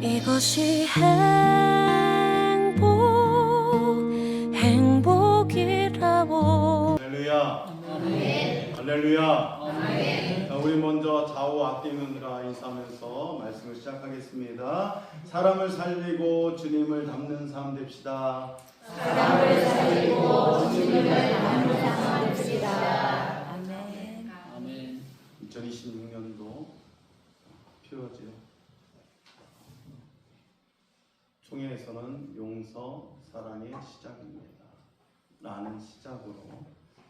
이것이 행복 행복이라고 할렐루야. 할렐루야. 자, 우리 먼저 좌우 아끼는가 인사하면서 말씀을 시작하겠습니다. 사람을 살리고 주님을 닮는 삶 됩시다. 아멘 아멘. 2026년도 필요하 총회에서는 용서, 사랑의 시작입니다. 라는 시작으로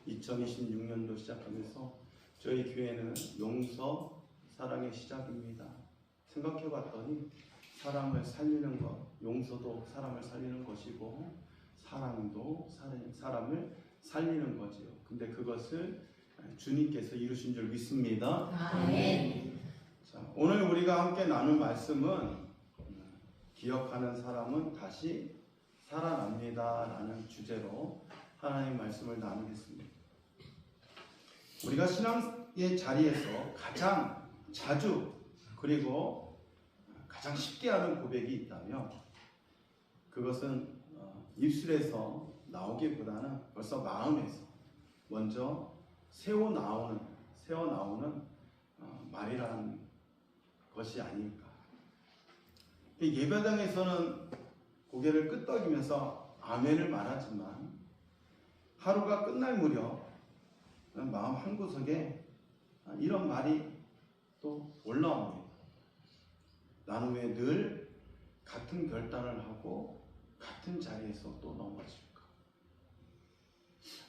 2026년도 시작하면서 저희 교회는 용서, 사랑의 시작입니다. 생각해 봤더니 사람을 살리는 것, 용서도 사람을 살리는 것이고 사랑도 사람- 사람을 살리는 거지요. 근데 그것을 주님께서 이루신 줄 믿습니다. 자, 오늘 우리가 함께 나눌 말씀은 음, 기억하는 사람은 다시 살아납니다 라는 주제로 하나님 말씀을 나누겠습니다. 우리가 신앙의 자리에서 가장 자주 그리고 가장 쉽게 하는 고백이 있다면 그것은 어, 입술에서 나오기보다는 벌써 마음에서 먼저 새어 나오는 새어 나오는 어, 말이라는 것이 아닐까. 이 예배당에서는 고개를 끄덕이면서 아멘을 말하지만 하루가 끝날 무렵 마음 한 구석에 이런 말이 또 올라옵니다. 나는 왜 늘 같은 결단을 하고 같은 자리에서 또 넘어질까?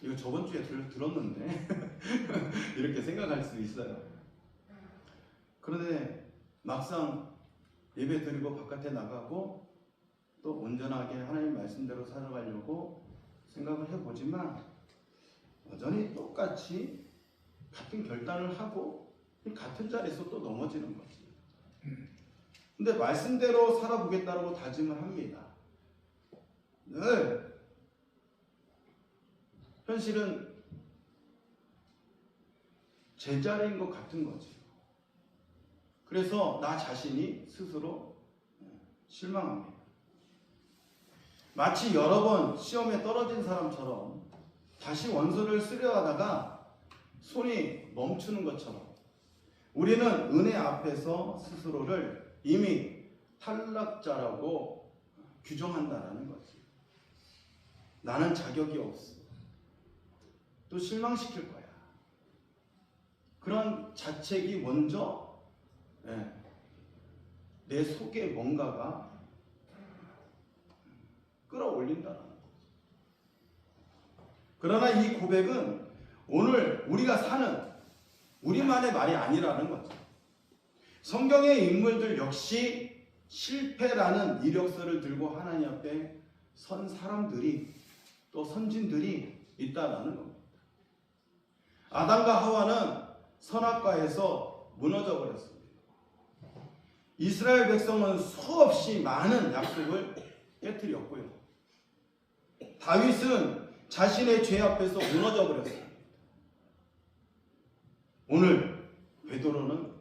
이거 저번 주에 들, 들었는데 이렇게 생각할 수 있어요. 그런데 막상 예배 드리고 바깥에 나가고 또 온전하게 하나님 말씀대로 살아가려고 생각을 해보지만 여전히 똑같이 같은 결단을 하고 같은 자리에서 또 넘어지는 거지. 근데 말씀대로 살아보겠다고 다짐을 합니다. 늘 현실은 제자리인 것 같은 거지. 그래서 나 자신이 스스로 실망합니다. 마치 여러 번 시험에 떨어진 사람처럼 다시 원서를 쓰려 하다가 손이 멈추는 것처럼 우리는 은혜 앞에서 스스로를 이미 탈락자라고 규정한다라는 거지. 나는 자격이 없어. 또 실망시킬 거야. 그런 자책이 먼저 예, 내 속에 뭔가가 끌어올린다는 거죠. 그러나 이 고백은 오늘 우리가 사는 우리만의 말이 아니라는 거죠. 성경의 인물들 역시 실패라는 이력서를 들고 하나님 앞에 선 사람들이 또 선진들이 있다라는 겁니다. 아담과 하와는 선악과에서 무너져 버렸습니다. 이스라엘 백성은 수없이 많은 약속을 깨뜨렸고요. 다윗은 자신의 죄 앞에서 무너져 버렸습니다. 오늘 베드로는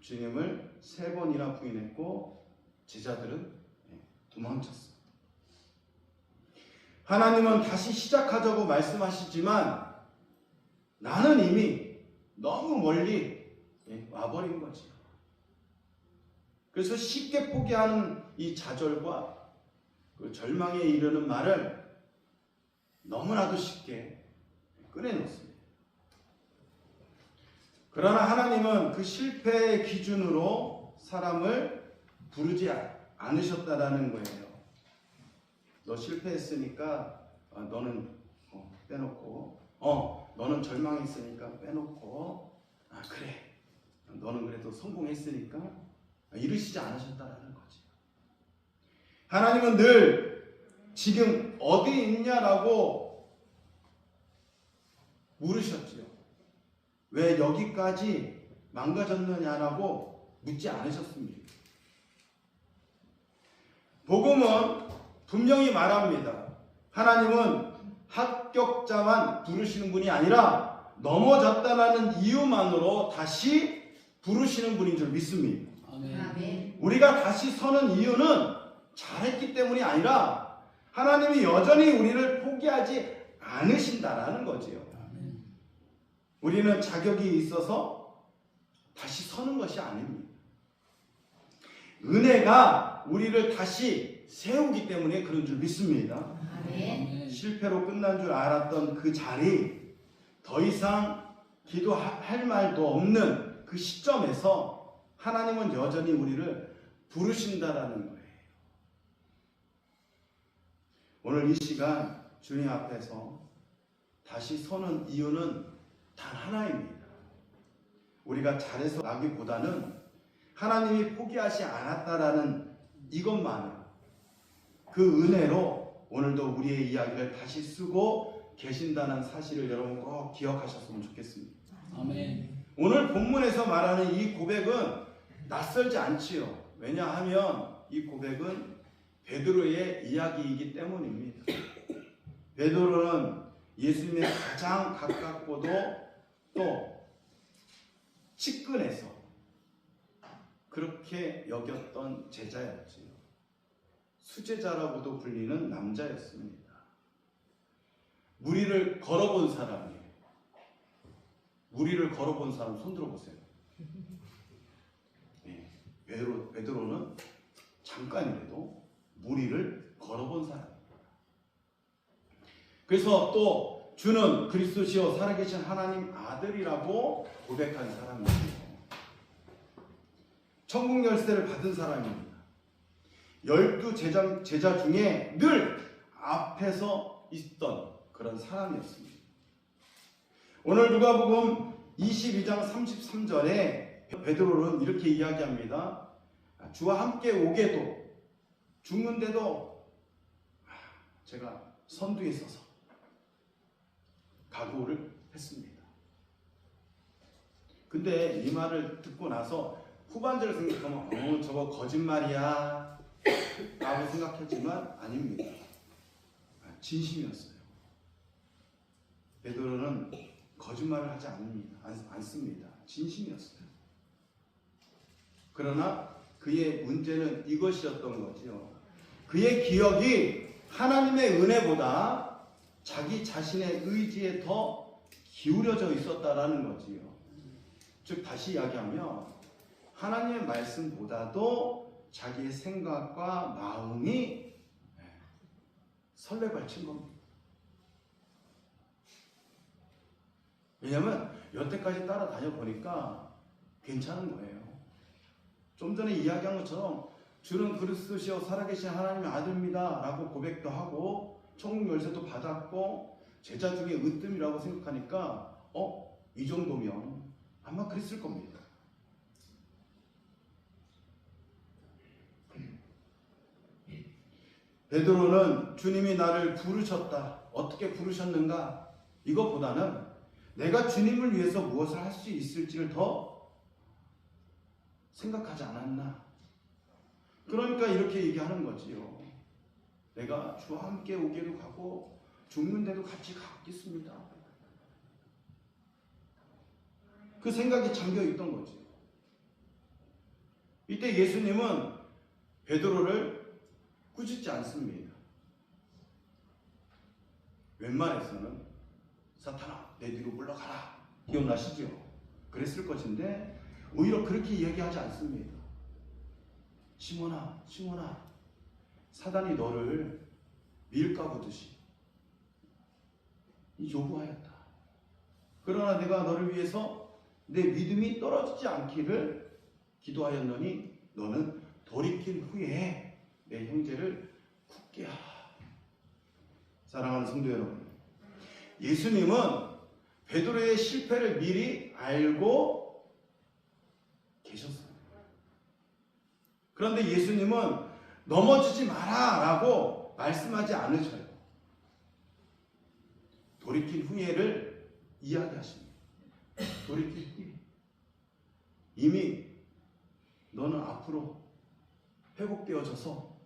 주님을 세 번이나 부인했고 제자들은 도망쳤습니다. 하나님은 다시 시작하자고 말씀하시지만 나는 이미 너무 멀리 와버린 거지. 그래서 쉽게 포기하는 이 좌절과 그 절망에 이르는 말을 너무나도 쉽게 꺼내놓습니다. 그러나 하나님은 그 실패의 기준으로 사람을 부르지 않으셨다라는 거예요. 너 실패했으니까 어, 너는 어, 빼놓고, 어, 너는 절망했으니까 빼놓고, 아 그래, 너는 그래도 성공했으니까 이르시지 않으셨다라는 거지. 하나님은 늘 지금 어디 있냐라고 물으셨지요. 왜 여기까지 망가졌느냐라고 묻지 않으셨습니다. 복음은 분명히 말합니다. 하나님은 합격자만 부르시는 분이 아니라 넘어졌다라는 이유만으로 다시 부르시는 분인 줄 믿습니다. 아멘. 우리가 다시 서는 이유는 잘했기 때문이 아니라 하나님이 여전히 우리를 포기하지 않으신다라는 거지요. 우리는 자격이 있어서 다시 서는 것이 아닙니다. 은혜가 우리를 다시 세우기 때문에 그런 줄 믿습니다. 실패로 끝난 줄 알았던 그 자리 더 이상 기도할 말도 없는 그 시점에서 하나님은 여전히 우리를 부르신다라는 거예요. 오늘 이 시간 주님 앞에서 다시 서는 이유는 단 하나입니다. 우리가 잘해서 나기보다는 하나님이 포기하지 않았다라는 이것만으로 그 은혜로 오늘도 우리의 이야기를 다시 쓰고 계신다는 사실을 여러분 꼭 기억하셨으면 좋겠습니다. 아멘. 오늘 본문에서 말하는 이 고백은 낯설지 않지요. 왜냐하면 이 고백은 베드로의 이야기이기 때문입니다. 베드로는 예수님의 가장 가깝고도 또 측근에서 그렇게 여겼던 제자였지요. 수제자라고도 불리는 남자였습니다. 무리를 걸어본 사람이에요. 무리를 걸어본 사람 손 들어보세요. 네, 베드로, 베드로는 잠깐이라도 무리를 걸어본 사람입니다. 그래서 또 주는 그리스도시요 살아계신 하나님 아들이라고 고백한 사람이에요. 천국 열쇠를 받은 사람입니다. 열두 제자, 제자 중에 늘 앞에서 있던 그런 사람이었습니다. 오늘 누가복음 22장 33절에 베드로는 이렇게 이야기합니다. 주와 함께 오게도 죽는데도 제가 선두에 서서 각오를 했습니다. 근데 이 말을 듣고 나서 후반절을 생각하면 어 저거 거짓말이야 라고 생각했지만 아닙니다. 진심이었어요. 베드로는 거짓말을 하지. 않습니다. 진심이었어요. 그러나 그의 문제는 이것이었던 거지요. 그의 기억이 하나님의 은혜보다 자기 자신의 의지에 더 기울여져 있었다라는 거지요. 즉 다시 이야기하면 하나님의 말씀보다도 자기의 생각과 마음이 설레발친 겁니다. 왜냐면 여태까지 따라다녀 보니까 괜찮은 거예요. 좀 전에 이야기한 것처럼 주는 그리스도시요 살아계신 하나님의 아들입니다 라고 고백도 하고 천국 열쇠도 받았고 제자 중에 으뜸이라고 생각하니까 어? 이 정도면 아마 그랬을 겁니다. 베드로는 주님이 나를 부르셨다. 어떻게 부르셨는가? 이것보다는 내가 주님을 위해서 무엇을 할 수 있을지를 더 생각하지 않았나? 그러니까 이렇게 얘기하는 거지요. 내가 주와 함께 오게도 가고 죽는데도 같이 가겠습니다. 그 생각이 잠겨 있던 거지. 이때 예수님은 베드로를 꾸짖지 않습니다. 웬만해서는 사탄아 내 뒤로 물러가라 기억나시죠? 그랬을 것인데 오히려 그렇게 이야기하지 않습니다. 시몬아 시몬아 사단이 너를 밀가 보듯이 요구하였다. 그러나 내가 너를 위해서 내 믿음이 떨어지지 않기를 기도하였노니 너는 돌이킨 후에 내 형제를 굳게 하라. 사랑하는 성도 여러분, 예수님은 베드로의 실패를 미리 알고 계셨어요. 그런데 예수님은 넘어지지 마라 라고 말씀하지 않으셔요. 돌이킨 후회를 이야기하십니다. 돌이킨 후회. 이미 너는 앞으로 회복되어져서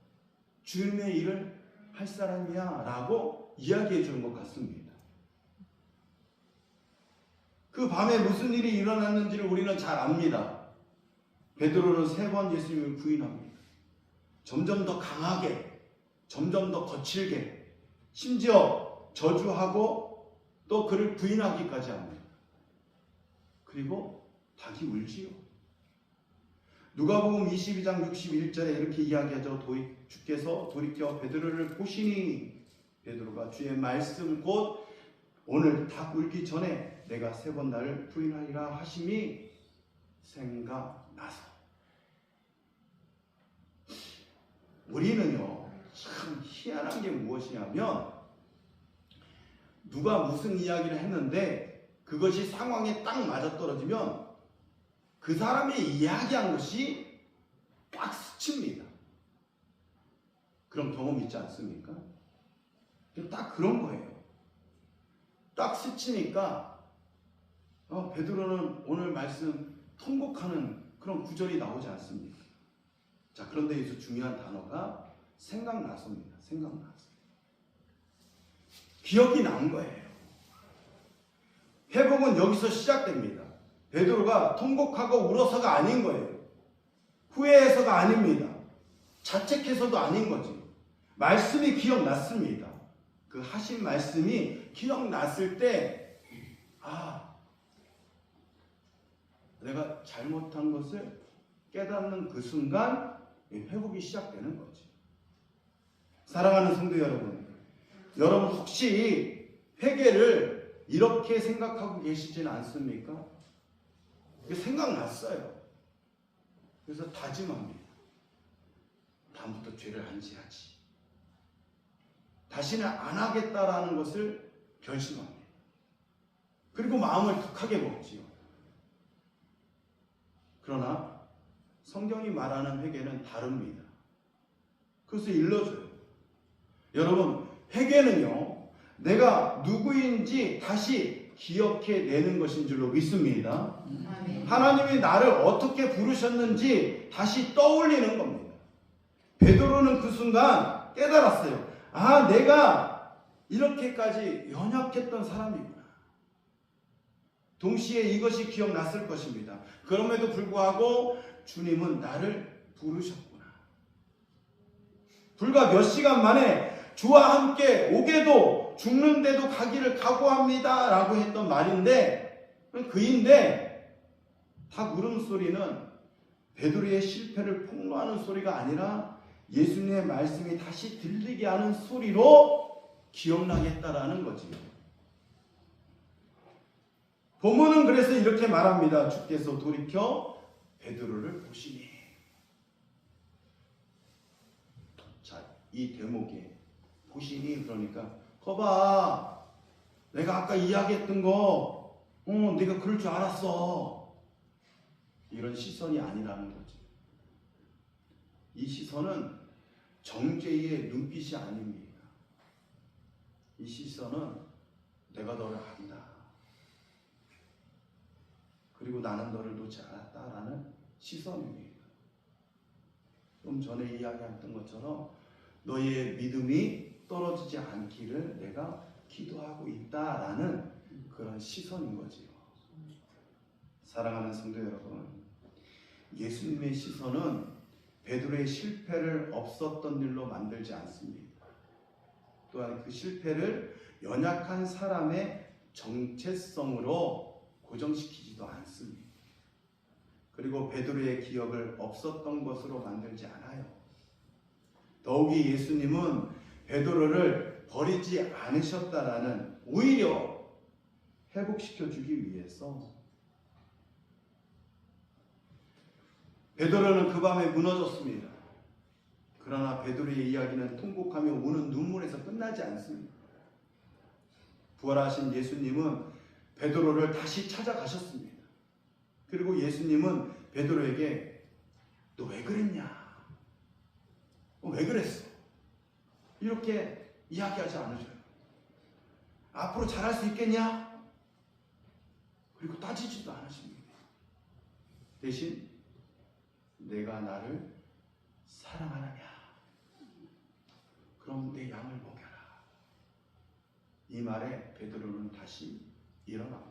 주님의 일을 할 사람이야 라고 이야기해 주는 것 같습니다. 그 밤에 무슨 일이 일어났는지를 우리는 잘 압니다. 베드로는 세 번 예수님을 부인합니다. 점점 더 강하게, 점점 더 거칠게, 심지어 저주하고 또 그를 부인하기까지 합니다. 그리고 닭이 울지요. 누가복음 22장 61절에 이렇게 이야기하죠. 주께서 돌이켜 베드로를 보시니 베드로가 주의 말씀 곧 오늘 닭 울기 전에 내가 세 번 나를 부인하리라 하심이 생각나서 우리는요 참 희한한 게 무엇이냐면 누가 무슨 이야기를 했는데 그것이 상황에 딱 맞아떨어지면 그 사람이 이야기한 것이 딱 스칩니다. 그런 경험 있지 않습니까? 딱 그런 거예요. 딱 스치니까 어, 베드로는 오늘 말씀 통곡하는 그런 구절이 나오지 않습니까? 자 그런데 여기서 중요한 단어가 생각나섭니다. 생각나서 기억이 난 거예요. 회복은 여기서 시작됩니다. 베드로가 통곡하고 울어서가 아닌 거예요. 후회해서가 아닙니다. 자책해서도 아닌 거지. 말씀이 기억났습니다. 그 하신 말씀이 기억났을 때, 아, 내가 잘못한 것을 깨닫는 그 순간 회복이 시작되는 거지. 사랑하는 성도 여러분, 여러분 혹시 회개를 이렇게 생각하고 계시진 않습니까? 생각났어요. 그래서 다짐합니다. 다음부터 죄를 안 지하지. 다시는 안 하겠다라는 것을 결심합니다. 그리고 마음을 독하게 먹지요. 그러나 성경이 말하는 회개는 다릅니다. 그것을 일러줘요. 여러분, 회개는요, 내가 누구인지 다시 기억해 내는 것인 줄로 믿습니다. 하나님이 나를 어떻게 부르셨는지 다시 떠올리는 겁니다. 베드로는 그 순간 깨달았어요. 아, 내가 이렇게까지 연약했던 사람이구나. 동시에 이것이 기억났을 것입니다. 그럼에도 불구하고 주님은 나를 부르셨구나. 불과 몇 시간 만에 주와 함께 오게도 죽는데도 가기를 각오합니다. 라고 했던 말인데, 그인데, 닭 울음소리는 베드로의 실패를 폭로하는 소리가 아니라 예수님의 말씀이 다시 들리게 하는 소리로 기억나겠다라는 거지. 본문은 그래서 이렇게 말합니다. 주께서 돌이켜 베드로를 보시니. 자, 이 대목에 보시니 그러니까 거봐 내가 아까 이야기했던 거 어, 네가 그럴 줄 알았어. 이런 시선이 아니라는 거지. 이 시선은 정죄의 눈빛이 아닙니다. 이 시선은 내가 너를 안다. 그리고 나는 너를 놓지 않았다라는 시선입니다. 좀 전에 이야기했던 것처럼 너의 믿음이 떨어지지 않기를 내가 기도하고 있다라는 그런 시선인 거지요. 사랑하는 성도 여러분, 예수님의 시선은 베드로의 실패를 없었던 일로 만들지 않습니다. 또한 그 실패를 연약한 사람의 정체성으로 고정시키지도 않습니다. 그리고 베드로의 기억을 없었던 것으로 만들지 않아요. 더욱이 예수님은 베드로를 버리지 않으셨다라는 오히려 회복시켜 주기 위해서 베드로는 그 밤에 무너졌습니다. 그러나 베드로의 이야기는 통곡하며 우는 눈물에서 끝나지 않습니다. 부활하신 예수님은 베드로를 다시 찾아가셨습니다. 그리고 예수님은 베드로에게 너 왜 그랬냐? 어, 왜 그랬어? 이렇게 이야기하지 않으셔요. 앞으로 잘할 수 있겠냐? 그리고 따지지도 않으십니다. 대신 내가 나를 사랑하느냐? 그럼 내 양을 먹여라. 이 말에 베드로는 다시 일어납니다.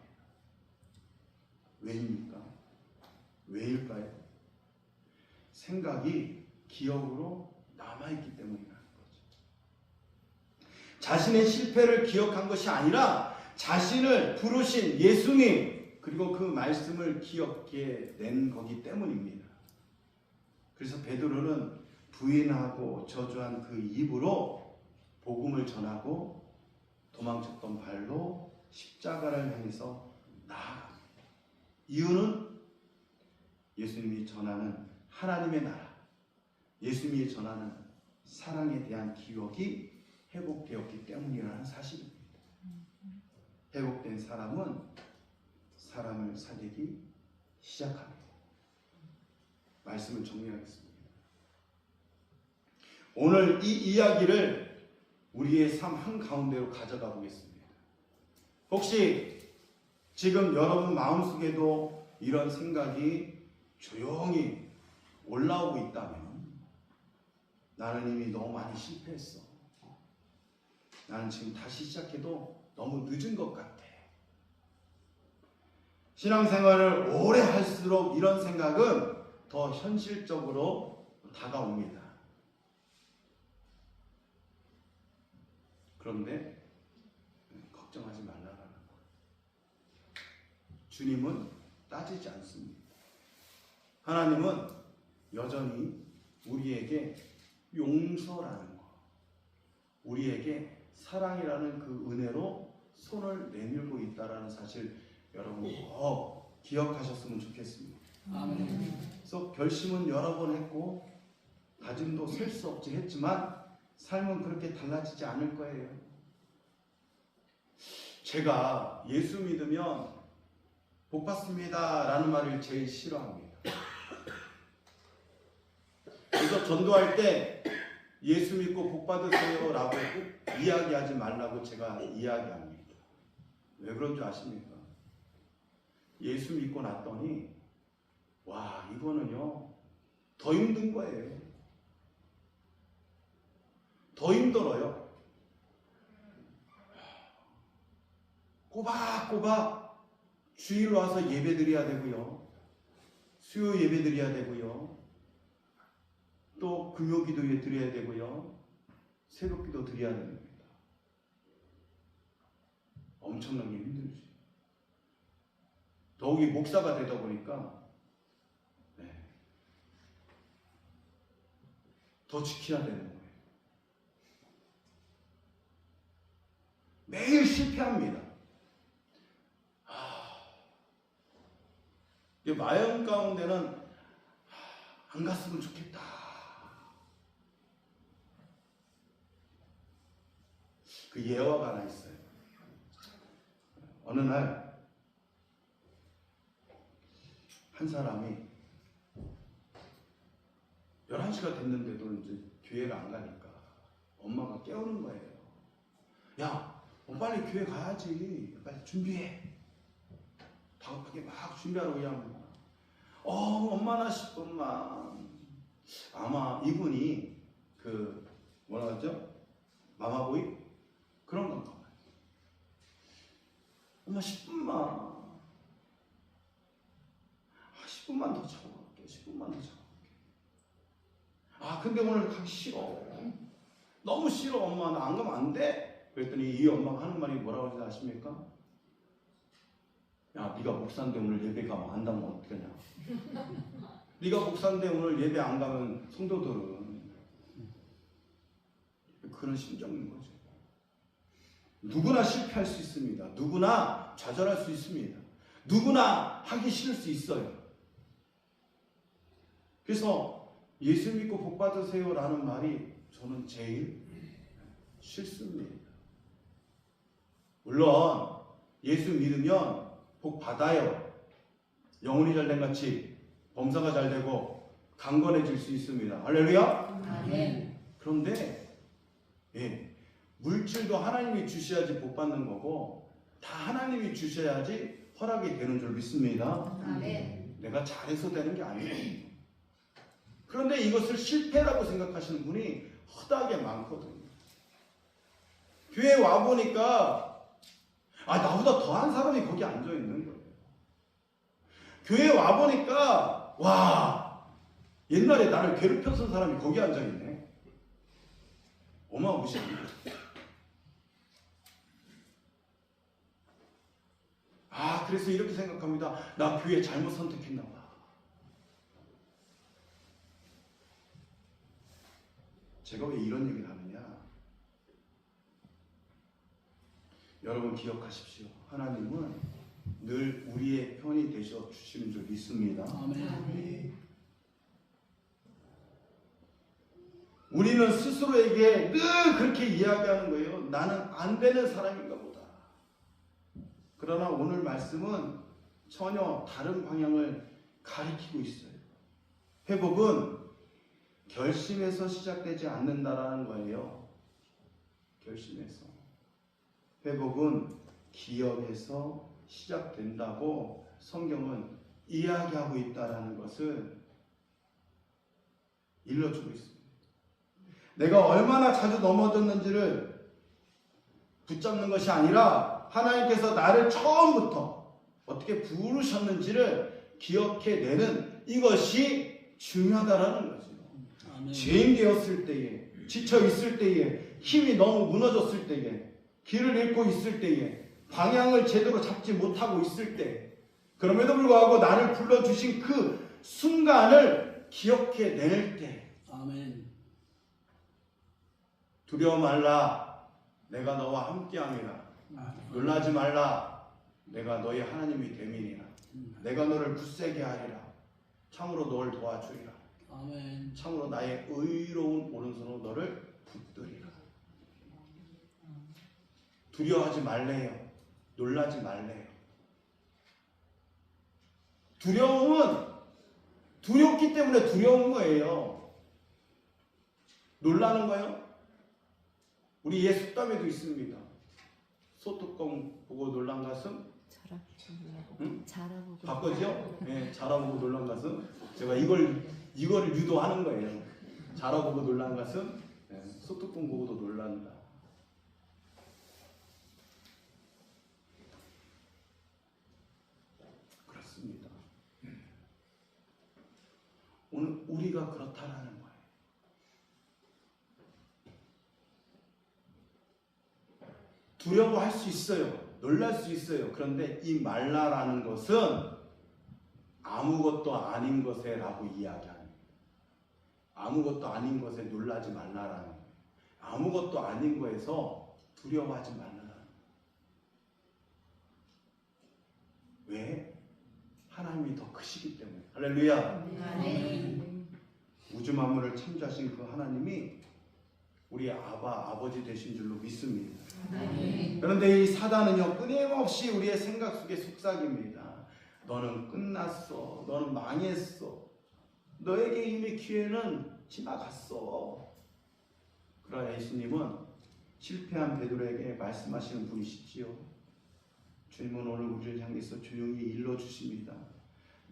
왜입니까? 왜일까요? 생각이 기억으로 남아있기 때문이라는 거죠. 자신의 실패를 기억한 것이 아니라 자신을 부르신 예수님 그리고 그 말씀을 기억해 낸 거기 때문입니다. 그래서 베드로는 부인하고 저주한 그 입으로 복음을 전하고 도망쳤던 발로 십자가를 향해서 나아갑니다. 이유는 예수님이 전하는 하나님의 나라, 예수님이 전하는 사랑에 대한 기억이 회복되었기 때문이라는 사실입니다. 회복된 사람은 사람을 살리기 시작합니다. 말씀을 정리하겠습니다. 오늘 이 이야기를 우리의 삶 한가운데로 가져가 보겠습니다. 혹시 지금 여러분 마음속에도 이런 생각이 조용히 올라오고 있다면 나는 이미 너무 많이 실패했어. 나는 지금 다시 시작해도 너무 늦은 것 같아. 신앙생활을 오래 할수록 이런 생각은 더 현실적으로 다가옵니다. 그런데 걱정하지 말라라는 거. 주님은 따지지 않습니다. 하나님은 여전히 우리에게 용서라는 거, 우리에게 사랑이라는 그 은혜로 손을 내밀고 있다라는 사실 여러분 꼭 기억하셨으면 좋겠습니다. 그래서 결심은 여러 번 했고 다짐도 셀 수 없이 했지만 삶은 그렇게 달라지지 않을 거예요. 제가 예수 믿으면 복 받습니다 라는 말을 제일 싫어합니다. 그래서 전도할 때 예수 믿고 복 받으세요 라고 꼭 이야기하지 말라고 제가 이야기합니다. 왜 그런 줄 아십니까? 예수 믿고 났더니 와 이거는요 더 힘든 거예요. 더 힘들어요. 꼬박꼬박 주일 와서 예배 드려야 되고요. 수요 예배 드려야 되고요. 또 금요 기도에 드려야 되고요. 새벽 기도 드려야 됩니다. 엄청나게 힘들지. 더욱이 목사가 되다 보니까 네. 더 지켜야 되는 거예요. 매일 실패합니다. 하, 이게 마음 가운데는 하, 안 갔으면 좋겠다. 그 예화가 하나 있어요. 어느 날 한 사람이 11시가 됐는데도 이제 교회를 안 가니까 엄마가 깨우는 거예요. 야, 어, 빨리 교회 가야지. 빨리 준비해. 다급하게 막 준비하러 그냥. 어, 엄마나 10분만. 아마 이분이 그, 뭐라 하죠? 마마보이? 그런 건가 봐요. 엄마 10분만. 아, 10분만 더 참아볼게. 10분만 더 참아볼게. 아, 근데 오늘 가기 싫어. 너무 싫어, 엄마. 나 안 가면 안 돼. 그랬더니 이 엄마가 하는 말이 뭐라고 하는지 아십니까? 야, 네가 목사인데 오늘 예배 가면 안 가면 어떡하냐. 네가 목사인데 오늘 예배 안 가면 성도들은 그런 심정인 거죠. 누구나 실패할 수 있습니다. 누구나 좌절할 수 있습니다. 누구나 하기 싫을 수 있어요. 그래서 예수 믿고 복 받으세요라는 말이 저는 제일 싫습니다. 물론 예수 믿으면 복 받아요. 영혼이 잘된 같이 범사가 잘 되고 강건해질 수 있습니다. 할렐루야. 아멘. 그런데 예, 물질도 하나님이 주셔야지 복 받는 거고 다 하나님이 주셔야지 허락이 되는 줄 믿습니다. 아멘. 내가 잘해서 되는 게 아니에요. 그런데 이것을 실패라고 생각하시는 분이 허다하게 많거든요. 교회 와 보니까 아, 나보다 더한 사람이 거기 앉아 있는 거예요. 교회 와보니까, 와, 옛날에 나를 괴롭혔던 사람이 거기 앉아 있네. 어마무시합니다. 아, 그래서 이렇게 생각합니다. 나 교회 잘못 선택했나 봐. 제가 왜 이런 얘기를 하나? 여러분 기억하십시오. 하나님은 늘 우리의 편이 되셔 주시는 줄 믿습니다. 아멘. 우리는 스스로에게 늘 그렇게 이야기하는 거예요. 나는 안 되는 사람인가 보다. 그러나 오늘 말씀은 전혀 다른 방향을 가리키고 있어요. 회복은 결심에서 시작되지 않는다라는 거예요. 결심에서. 회복은 기억에서 시작된다고 성경은 이야기하고 있다라는 것을 일러주고 있습니다. 내가 얼마나 자주 넘어졌는지를 붙잡는 것이 아니라 하나님께서 나를 처음부터 어떻게 부르셨는지를 기억해내는 이것이 중요하다라는 거죠. 아멘. 죄인 되었을 때에 지쳐 있을 때에 힘이 너무 무너졌을 때에 길을 잃고 있을 때에 방향을 제대로 잡지 못하고 있을 때 그럼에도 불구하고 나를 불러주신 그 순간을 기억해 낼 때 아멘. 두려워 말라. 내가 너와 함께함이라. 놀라지 말라. 내가 너희 하나님이 됨이니라. 내가 너를 굳세게 하리라. 참으로 너를 도와주리라. 아멘. 참으로 나의 의로운 오른손으로 너를 붙들리라. 두려워하지 말래요. 놀라지 말래요. 두려움은 두렵기 때문에 두려운 거예요. 놀라는 거요? 우리 예수담에도 있습니다. 소뚜껑 보고 놀란 가슴. 응? 자라보고. 바꿔죠? 예, 자라보고 놀란 가슴. 제가 이걸 이걸 유도하는 거예요. 자라보고 놀란 가슴, 예, 소뚜껑 보고도 놀란다. 오늘 우리가 그렇다라는 거예요. 두려워할 수 있어요. 놀랄 수 있어요. 그런데 이 말라라는 것은 아무것도 아닌 것에 라고 이야기하는 거예요. 아무것도 아닌 것에 놀라지 말라라는 거예요. 아무것도 아닌 거에서 두려워하지 말라라는 거예요. 왜? 하나님이 더 크시기 때문에. 할렐루야. 아멘. 우주 만물을 창조하신 그 하나님이 우리 아바 아버지 되신 줄로 믿습니다. 그런데 이 사단은요 끊임없이 우리의 생각 속에 속삭입니다. 너는 끝났어. 너는 망했어. 너에게 이미 기회는 지나갔어. 그러나 예수님은 실패한 베드로에게 말씀하시는 분이시지요. 주님은 오늘 우리를 향해서 조용히 일러 주십니다.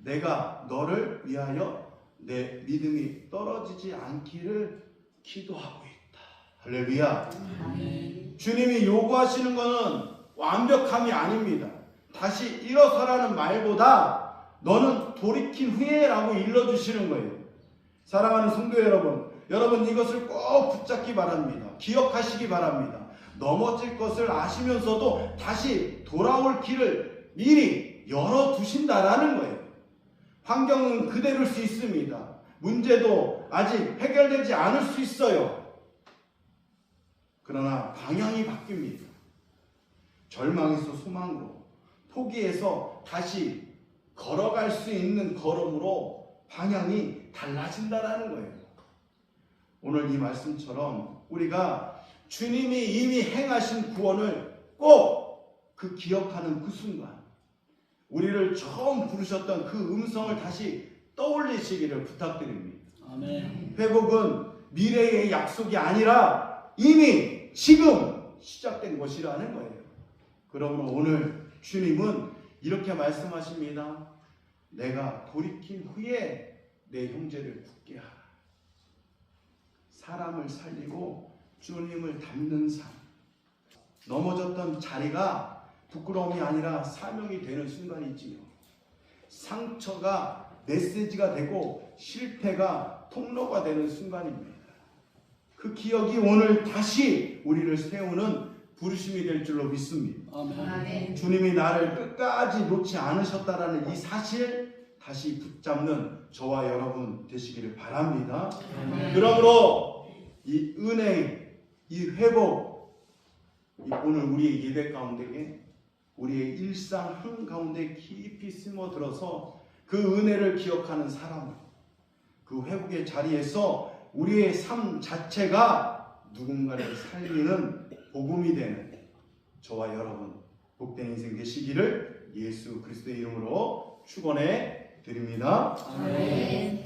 내가 너를 위하여 내 믿음이 떨어지지 않기를 기도하고 있다. 할렐루야. 아멘. 주님이 요구하시는 것은 완벽함이 아닙니다. 다시 일어서라는 말보다 너는 돌이킨 후에라고 일러주시는 거예요. 사랑하는 성도 여러분, 여러분 이것을 꼭 붙잡기 바랍니다. 기억하시기 바랍니다. 넘어질 것을 아시면서도 다시 돌아올 길을 미리 열어두신다라는 거예요. 환경은 그대로일 수 있습니다. 문제도 아직 해결되지 않을 수 있어요. 그러나 방향이 바뀝니다. 절망에서 소망으로, 포기해서 다시 걸어갈 수 있는 걸음으로 방향이 달라진다라는 거예요. 오늘 이 말씀처럼 우리가 주님이 이미 행하신 구원을 꼭 그 기억하는 그 순간, 우리를 처음 부르셨던 그 음성을 다시 떠올리시기를 부탁드립니다. 아멘. 회복은 미래의 약속이 아니라 이미 지금 시작된 것이라는 거예요. 그러므로 오늘 주님은 이렇게 말씀하십니다. 내가 돌이킨 후에 내 형제를 굳게 하라. 사람을 살리고 주님을 닮는 삶. 넘어졌던 자리가 부끄러움이 아니라 사명이 되는 순간이지요. 상처가 메시지가 되고 실패가 통로가 되는 순간입니다. 그 기억이 오늘 다시 우리를 세우는 부르심이 될 줄로 믿습니다. 아멘. 주님이 나를 끝까지 놓지 않으셨다라는 이 사실 다시 붙잡는 저와 여러분 되시기를 바랍니다. 그러므로 이 은혜, 이 회복, 이 오늘 우리의 예배 가운데에 우리의 일상 한 가운데 깊이 스며들어서 그 은혜를 기억하는 사람, 그 회복의 자리에서 우리의 삶 자체가 누군가를 살리는 복음이 되는 저와 여러분 복된 인생 되시기를 예수 그리스도의 이름으로 축원해 드립니다. 아멘.